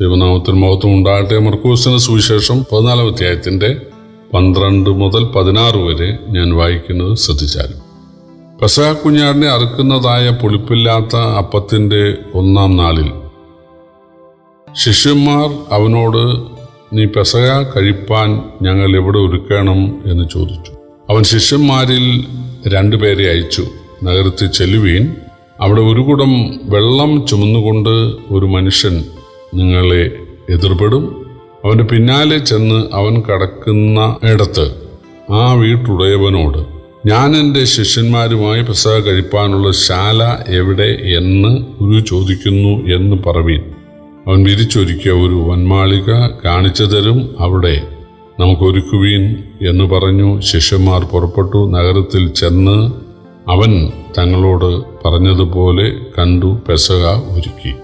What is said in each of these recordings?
ദൈവനാമത്തിൽ മഹത്വം ഉണ്ടാകട്ടെ മർക്കൂസിന് സുവിശേഷം പതിനാലാം അധ്യായത്തിന്റെ പന്ത്രണ്ട് മുതൽ പതിനാറ് വരെ ഞാൻ വായിക്കുന്നത് ശ്രദ്ധിച്ചാലും. പെസഹ കുഞ്ഞാടിനെ അറുക്കുന്നതായ പുളിപ്പില്ലാത്ത അപ്പത്തിന്റെ ഒന്നാം നാളിൽ ശിഷ്യന്മാർ അവനോട് നീ പെസഹ കഴിപ്പാൻ ഞങ്ങൾ എവിടെ ഒരുക്കണം? എന്ന് ചോദിച്ചു. അവൻ ശിഷ്യന്മാരിൽ രണ്ടുപേരെ അയച്ചു. നഗരത്തിൽ ചെല്ലുവീൻ അവിടെ ഒരു കുടം വെള്ളം ചുമന്നുകൊണ്ട് ഒരു മനുഷ്യൻ നിങ്ങളെ എതിർപ്പെടും. അവന്റെ പിന്നാലെ ചെന്ന് അവൻ കടക്കുന്ന ഇടത്ത് ആ വീട്ടുടയവനോട് ഞാൻ എന്റെ ശിഷ്യന്മാരുമായി പെസഹ കഴിപ്പാനുള്ള ശാല എവിടെ എന്ന് ഗുരു ചോദിക്കുന്നു എന്ന് പറവീൻ. അവൻ വിരിച്ചൊരുക്കിയ ഒരു വന്മാളിക കാണിച്ചു തരും അവിടെ. നമുക്കൊരുക്കുവീൻ എന്ന് പറഞ്ഞു ശിഷ്യന്മാർ പുറപ്പെട്ടു. നഗരത്തിൽ ചെന്ന് അവൻ തങ്ങളോട് പറഞ്ഞതുപോലെ കണ്ടു പെസക ഒരുക്കി.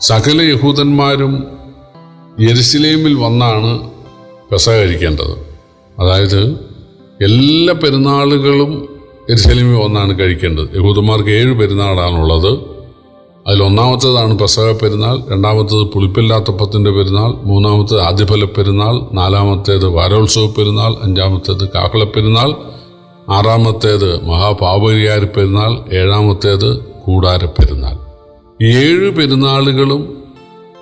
സകല യഹൂദന്മാരും യെരുസലേമിൽ വന്നാണ് പെസക കഴിക്കേണ്ടത്. അതായത് എല്ലാ പെരുന്നാളുകളും എരുസലേമിൽ വന്നാണ് കഴിക്കേണ്ടത്. യഹൂദന്മാർക്ക് ഏഴ് പെരുന്നാളാണുള്ളത്. അതിലൊന്നാമത്തേതാണ് പെസക പെരുന്നാൾ രണ്ടാമത്തേത് പുളിപ്പില്ലാത്തപ്പത്തിന്റെ പെരുന്നാൾ മൂന്നാമത്തേത് ആദ്യഫല പെരുന്നാൾ നാലാമത്തേത് വാരോത്സവ പെരുന്നാൾ അഞ്ചാമത്തേത് കാക്കള പെരുന്നാൾ ആറാമത്തേത് മഹാപാപരിയാര പെരുന്നാൾ ഏഴാമത്തേത് കൂടാര പെരുന്നാൾ. ഏഴ് പെരുന്നാളുകളും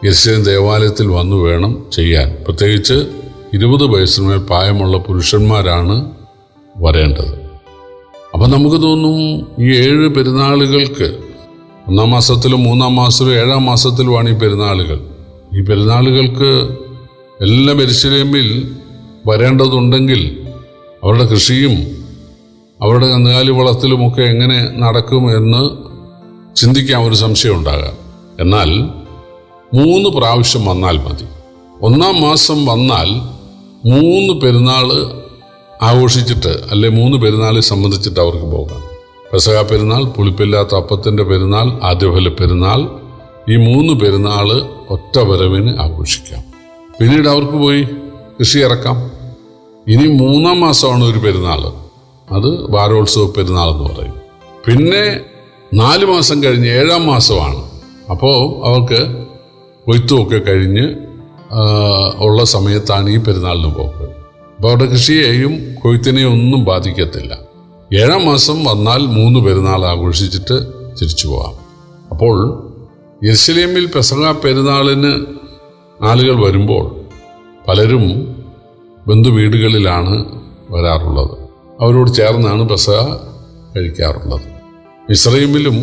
യശ്വൻ ദേവാലയത്തിൽ വന്നു വേണം ചെയ്യാൻ. പ്രത്യേകിച്ച് ഇരുപത് വയസ്സിനുമേൽ പ്രായമുള്ള പുരുഷന്മാരാണ് വരേണ്ടത്. അപ്പം നമുക്ക് തോന്നും ഈ ഏഴ് പെരുന്നാളുകൾക്ക് ഒന്നാം മാസത്തിലും മൂന്നാം മാസത്തിലും ഏഴാം മാസത്തിലുമാണ് ഈ പെരുന്നാളുകൾ. ഈ പെരുന്നാളുകൾക്ക് എല്ലാ എരിശിലേമിൽ വരേണ്ടതുണ്ടെങ്കിൽ അവരുടെ കൃഷിയും അവരുടെ കന്നുകാലി വളർത്തലുമൊക്കെ എങ്ങനെ നടക്കും എന്ന് ചിന്തിക്കാൻ ഒരു സംശയം ഉണ്ടാകാം. എന്നാൽ മൂന്ന് പ്രാവശ്യം വന്നാൽ മതി. ഒന്നാം മാസം വന്നാൽ മൂന്ന് പെരുന്നാൾ ആഘോഷിച്ചിട്ട് അല്ലെ മൂന്ന് പെരുന്നാളെ സംബന്ധിച്ചിട്ട് അവർക്ക് പോകാം. പെസക പെരുന്നാൾ പുളിപ്പില്ലാത്ത അപ്പത്തിന്റെ പെരുന്നാൾ ആദ്യഫല പെരുന്നാൾ ഈ മൂന്ന് പെരുന്നാൾ ഒറ്റ വരവിന് ആഘോഷിക്കാം. പിന്നീട് അവർക്ക് പോയി കൃഷി ഇറക്കാം. ഇനി മൂന്നാം മാസമാണ് ഒരു പെരുന്നാൾ. അത് വാരോത്സവ പെരുന്നാൾ എന്ന് പറയും. പിന്നെ നാല് മാസം കഴിഞ്ഞ് ഏഴാം മാസമാണ്. അപ്പോൾ അവർക്ക് കൊയ്ത്തുമൊക്കെ കഴിഞ്ഞ് ഉള്ള സമയത്താണ് ഈ പെരുന്നാളിന് പോക്ക്. അപ്പോൾ അവരുടെ കൃഷിയെയും കൊയ്ത്തിനെയും ഒന്നും ബാധിക്കത്തില്ല. ഏഴാം മാസം വന്നാൽ മൂന്ന് പെരുന്നാൾ ആഘോഷിച്ചിട്ട് തിരിച്ചു പോകാം അപ്പോൾ യെരുശലേമിൽ പെസഹ പെരുന്നാളിന് ആളുകൾ വരുമ്പോൾ പലരും ബന്ധുവീടുകളിലാണ് വരാറുള്ളത്. അവരോട് ചേർന്നാണ് പെസഹ കഴിക്കാറുള്ളത്. ഇസ്രയേമിലും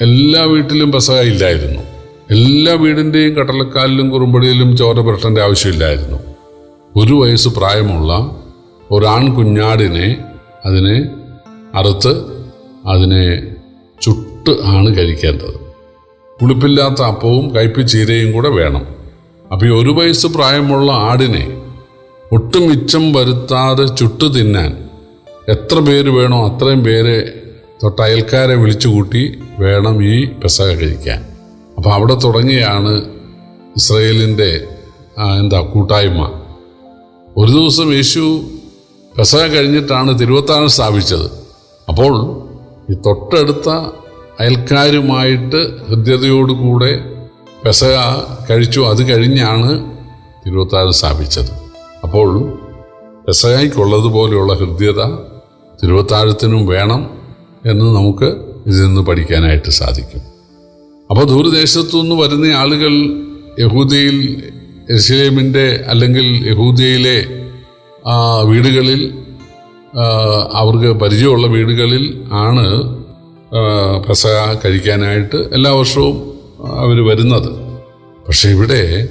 എല്ലാ വീട്ടിലും പെസഹ ഇല്ലായിരുന്നു. എല്ലാ വീടിന്റെയും കട്ടളക്കാലിലും കുറുമ്പടിയിലും ചോര പുരട്ടേണ്ട ആവശ്യമില്ലായിരുന്നു. ഒരു വയസ്സ് പ്രായമുള്ള ഒരാൺ കുഞ്ഞാടിനെ അതിനെ അറുത്ത് അതിനെ ചുട്ട് ആണ് കഴിക്കേണ്ടത്. പുളിപ്പില്ലാത്ത അപ്പവും കയ്പ്പ് ചീരയും കൂടെ വേണം. അപ്പോൾ ഈ ഒരു വയസ്സ് പ്രായമുള്ള ആടിനെ ഒട്ടും മിച്ചം വരുത്താതെ ചുട്ടു തിന്നാൻ എത്ര പേര് വേണോ അത്രയും പേരെ തൊട്ടയൽക്കാരെ വിളിച്ചുകൂട്ടി വേണം ഈ പെസക കഴിക്കാൻ. അപ്പോൾ അവിടെ തുടങ്ങിയാണ് ഇസ്രയേലിന്റെ എന്താ കൂട്ടായ്മ. ഒരു ദിവസം യേശു പെസക കഴിഞ്ഞിട്ടാണ് തിരുവത്താഴം സ്ഥാപിച്ചത്. അപ്പോൾ ഈ തൊട്ടടുത്ത അയൽക്കാരുമായിട്ട് ഹൃദ്യതയോടുകൂടെ പെസക കഴിച്ചു. അത് കഴിഞ്ഞാണ് തിരുവത്താഴം സ്ഥാപിച്ചത്. അപ്പോൾ പെസകയ്ക്കുള്ളതുപോലെയുള്ള ഹൃദ്യത തിരുവത്താഴത്തിനും വേണം. എന്ന് നമുക്ക് ഇതിൽ നിന്ന് പഠിക്കാനായിട്ട് സാധിക്കും. അപ്പോൾ ദൂരദേശത്തു നിന്ന് വരുന്ന ആളുകൾ യഹൂദയിൽ എസ്ലേമിന്റെ അല്ലെങ്കിൽ യഹൂദിയയിലെ വീടുകളിൽ അവർക്ക് പരിചയമുള്ള വീടുകളിൽ ആണ് പെസ കഴിക്കാനായിട്ട് എല്ലാ വർഷവും അവർ വരുന്നത്. പക്ഷേ ഇവിടെ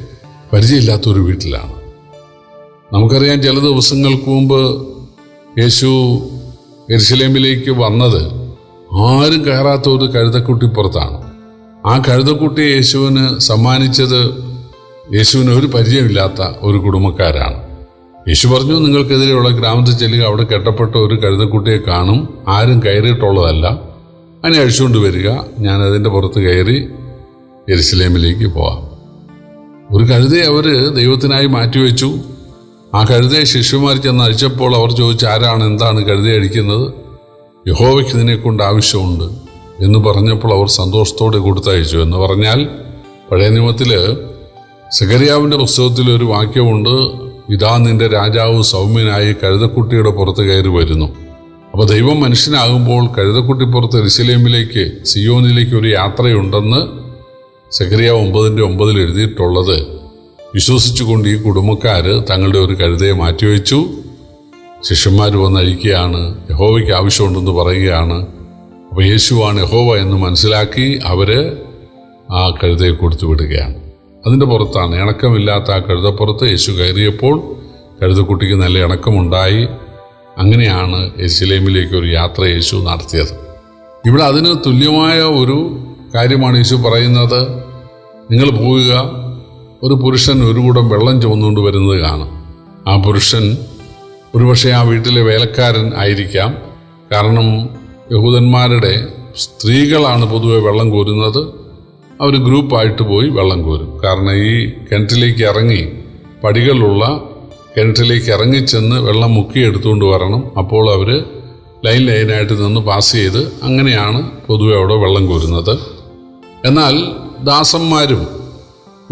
പരിചയമില്ലാത്തൊരു വീട്ടിലാണ്. നമുക്കറിയാം ചില ദിവസങ്ങൾക്ക് മുമ്പ് യേശു എരിശിലേമ്പിലേക്ക് വന്നത് ആരും കയറാത്ത ഒരു കഴുതക്കുട്ടിപ്പുറത്താണ് ആ കഴുതക്കുട്ടിയെ യേശുവിന് സമ്മാനിച്ചത് യേശുവിന് ഒരു പരിചയമില്ലാത്ത ഒരു കുടുംബക്കാരാണ്. യേശു പറഞ്ഞു നിങ്ങൾക്കെതിരെയുള്ള ഗ്രാമത്തിൽ ചെല്ലുക അവിടെ കെട്ടപ്പെട്ട ഒരു കഴുതക്കുട്ടിയെ കാണും. ആരും കയറിയിട്ടുള്ളതല്ല. അതിനെ അഴിച്ചുകൊണ്ട് വരിക. ഞാൻ അതിന്റെ പുറത്ത് കയറി എരിശിലേമിലേക്ക് പോവാം. ഒരു കഴുതയെ അവർ ദൈവത്തിനായി മാറ്റിവെച്ചു. ആ കഴുതയെ ശിഷ്യന്മാർ ചെന്ന് അഴിച്ചപ്പോൾ അവർ ചോദിച്ചു ആരാണ്? എന്താണ് കഴുതയെ അടിക്കുന്നത് യഹോവയ്ക്ക് ഇതിനെ കൊണ്ട് ആവശ്യമുണ്ട് എന്ന് പറഞ്ഞപ്പോൾ അവർ സന്തോഷത്തോടെ കൊടുത്തയച്ചു എന്ന് പറഞ്ഞാൽ പഴയ നിയമത്തിൽ സകരിയാവിന്റെ പുസ്തകത്തിൽ ഒരു വാക്യമുണ്ട് ഇതാ നിന്റെ രാജാവ് സൗമ്യനായി കഴുതക്കുട്ടിയുടെ പുറത്ത് കയറി വരുന്നു. അപ്പോൾ ദൈവം മനുഷ്യനാകുമ്പോൾ കഴുതക്കുട്ടി പുറത്ത് എരുസലേമിലേക്ക് സിയോനിലേക്ക് ഒരു യാത്രയുണ്ടെന്ന് സെക്രിയ ഒമ്പതിന്റെ ഒമ്പതിൽ എഴുതിയിട്ടുള്ളത്. വിശ്വസിച്ചുകൊണ്ട് ഈ കുടുംബക്കാർ തങ്ങളുടെ ഒരു കഴുതയെ മാറ്റിവെച്ചു. ശിഷ്യന്മാർ വന്നഴിക്കുകയാണ് യഹോവയ്ക്ക് ആവശ്യമുണ്ടെന്ന് പറയുകയാണ്. അപ്പോൾ യേശുവാണ് യഹോവ എന്ന് മനസ്സിലാക്കി അവർ ആ കഴുതയെ കൊടുത്തു വിടുകയാണ് അതിന്റെ പുറത്താണ് ഇണക്കമില്ലാത്ത ആ കഴുതപ്പുറത്ത് യേശു കയറിയപ്പോൾ കഴുതക്കുട്ടിക്ക് നല്ല ഇണക്കമുണ്ടായി. അങ്ങനെയാണ് യേശുലേമിലേക്ക് ഒരു യാത്ര യേശു നടത്തിയത്. ഇവിടെ അതിന് തുല്യമായ ഒരു കാര്യമാണ് യേശു പറയുന്നത്. നിങ്ങൾ പോവുക ഒരു പുരുഷൻ ഒരു കൂടം വെള്ളം ചുമന്നുകൊണ്ട് വരുന്നത് കാണും. ആ പുരുഷൻ ഒരുപക്ഷെ ആ വീട്ടിലെ വേലക്കാരൻ ആയിരിക്കാം. കാരണം യഹൂദന്മാരുടെ സ്ത്രീകളാണ് പൊതുവെ വെള്ളം കോരുന്നത്. അവർ ഗ്രൂപ്പായിട്ട് പോയി വെള്ളം കോരും. കാരണം ഈ കിണറ്റിലേക്ക് ഇറങ്ങി പടികളുള്ള കിണറ്റിലേക്ക് ഇറങ്ങിച്ചെന്ന് വെള്ളം മുക്കി എടുത്തുകൊണ്ട് വരണം. അപ്പോൾ അവർ ലൈൻ ലൈനായിട്ട് നിന്ന് പാസ് ചെയ്ത് അങ്ങനെയാണ് പൊതുവെ അവിടെ വെള്ളം കോരുന്നത്. എന്നാൽ ദാസന്മാരും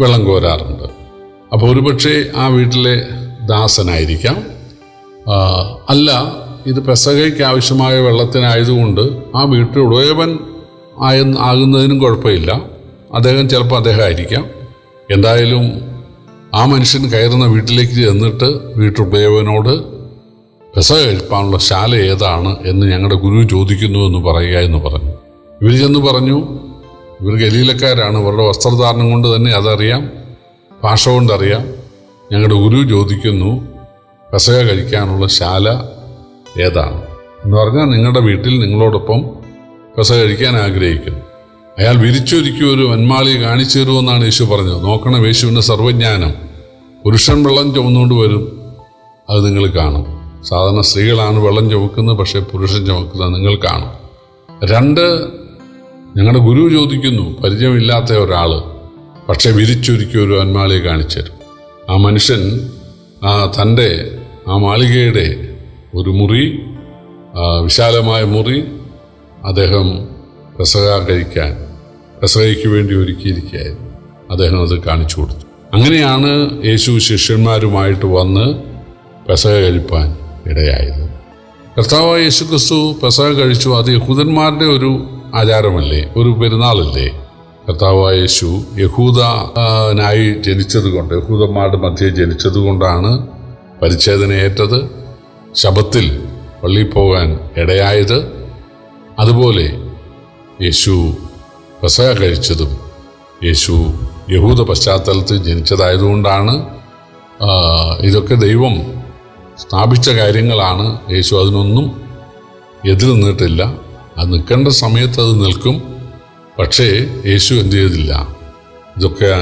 വെള്ളം കോരാറുണ്ട്. അപ്പോൾ ഒരുപക്ഷെ ആ വീട്ടിലെ ദാസനായിരിക്കാം. അല്ല ഇത് പെസകയ്ക്ക് ആവശ്യമായ വെള്ളത്തിനായതുകൊണ്ട് ആ വീട്ടിൽ ഉടയവൻ ആയ ആകുന്നതിനും കുഴപ്പമില്ല. അദ്ദേഹം ചിലപ്പോൾ അദ്ദേഹം ആയിരിക്കാം എന്തായാലും ആ മനുഷ്യൻ കയറുന്ന വീട്ടിലേക്ക് ചെന്നിട്ട് വീട്ടുടയവനോട് പെസക കഴിപ്പാനുള്ള ശാല ഏതാണ് എന്ന് ഞങ്ങളുടെ ഗുരു ചോദിക്കുന്നു എന്ന് പറയുക എന്ന് പറഞ്ഞു. ഇവർ ചെന്ന് പറഞ്ഞു ഇവർ ഗലീലക്കാരാണ്. ഇവരുടെ വസ്ത്രധാരണം കൊണ്ട് തന്നെ അതറിയാം ഭാഷ കൊണ്ടറിയാം. ഞങ്ങളുടെ ഗുരു ചോദിക്കുന്നു പെസക കഴിക്കാനുള്ള ശാല ഏതാണ്? എന്ന് പറഞ്ഞാൽ നിങ്ങളുടെ വീട്ടിൽ നിങ്ങളോടൊപ്പം പെസക കഴിക്കാൻ ആഗ്രഹിക്കുന്നു. അയാൾ വിരിച്ചൊരുക്കി ഒരു വന്മാളി കാണിച്ചു തരുമെന്നാണ് യേശു പറഞ്ഞത്. നോക്കണം യേശുവിന്റെ സർവജ്ഞാനം പുരുഷൻ വെള്ളം ചുമന്നുകൊണ്ട് വരും. അത് നിങ്ങൾ കാണും. സാധാരണ സ്ത്രീകളാണ് വെള്ളം ചുമക്കുന്നത് പക്ഷേ പുരുഷൻ ചുമക്കുന്നത് നിങ്ങൾ കാണും. രണ്ട് ഞങ്ങളുടെ ഗുരു ചോദിക്കുന്നു പരിചയമില്ലാത്ത ഒരാൾ പക്ഷേ വിരിച്ചൊരുക്കി ഒരു വന്മാളിയെ കാണിച്ചു തരും ആ മനുഷ്യൻ ആ തന്റെ ആ മാളികയുടെ ഒരു മുറി വിശാലമായ മുറി അദ്ദേഹം പെസക കഴിക്കാൻ പെസകയ്ക്ക് വേണ്ടി ഒരുക്കിയിരിക്കുകയായിരുന്നു. അദ്ദേഹം അത് കാണിച്ചു കൊടുത്തു. അങ്ങനെയാണ് യേശു ശിഷ്യന്മാരുമായിട്ട് വന്ന് പെസക കഴിപ്പാൻ ഇടയായത്. കർത്താവ് യേശു ക്രിസ്തു പെസക കഴിച്ചു അത് യഹൂദന്മാരുടെ ഒരു ആചാരമല്ലേ? ഒരു പെരുന്നാളല്ലേ? കർത്താവ് യേശു യഹൂദനായി ജനിച്ചത് കൊണ്ട് യഹൂദന്മാരുടെ മധ്യേ ജനിച്ചതുകൊണ്ടാണ് പരിച്ഛേദനയേറ്റത് ശബത്തിൽ പള്ളിയിൽ പോകാൻ ഇടയായത് അതുപോലെ യേശു പ്രസവ കഴിച്ചതും യേശു യഹൂദ പശ്ചാത്തലത്തിൽ ജനിച്ചതായതുകൊണ്ടാണ് ഇതൊക്കെ ദൈവം സ്ഥാപിച്ച കാര്യങ്ങളാണ്. യേശു അതിനൊന്നും എതിർ നിന്നിട്ടില്ല. അത് നിൽക്കേണ്ട സമയത്ത് അത് നിൽക്കും. പക്ഷേ യേശു എന്ത് ചെയ്തില്ല? ഇതൊക്കെ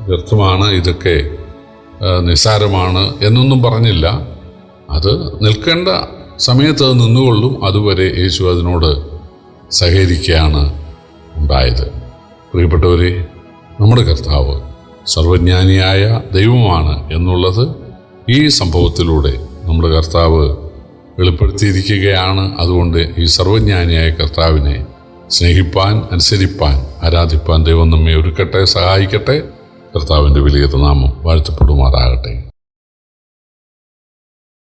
വ്യർത്ഥമാണ്. ഇതൊക്കെ നിസ്സാരമാണ് എന്നൊന്നും പറഞ്ഞില്ല. അത് നിൽക്കേണ്ട സമയത്ത് അത് നിന്നുകൊള്ളും. അതുവരെ യേശു അതിനോട് സഹകരിക്കുകയാണ് ഉണ്ടായത്. പ്രിയപ്പെട്ടവരെ നമ്മുടെ കർത്താവ് സർവജ്ഞാനിയായ ദൈവമാണ് എന്നുള്ളത് ഈ സംഭവത്തിലൂടെ നമ്മുടെ കർത്താവ് വെളിപ്പെടുത്തിയിരിക്കുകയാണ്. അതുകൊണ്ട് ഈ സർവജ്ഞാനിയായ കർത്താവിനെ സ്നേഹിപ്പാൻ അനുസരിപ്പാൻ ആരാധിപ്പാൻ ദൈവം നമ്മെ ഒരുക്കട്ടെ സഹായിക്കട്ടെ. കർത്താവിന്റെ വിലയത്ത് നാമം വാഴ്ത്തപ്പെടുമാറാകട്ടെ.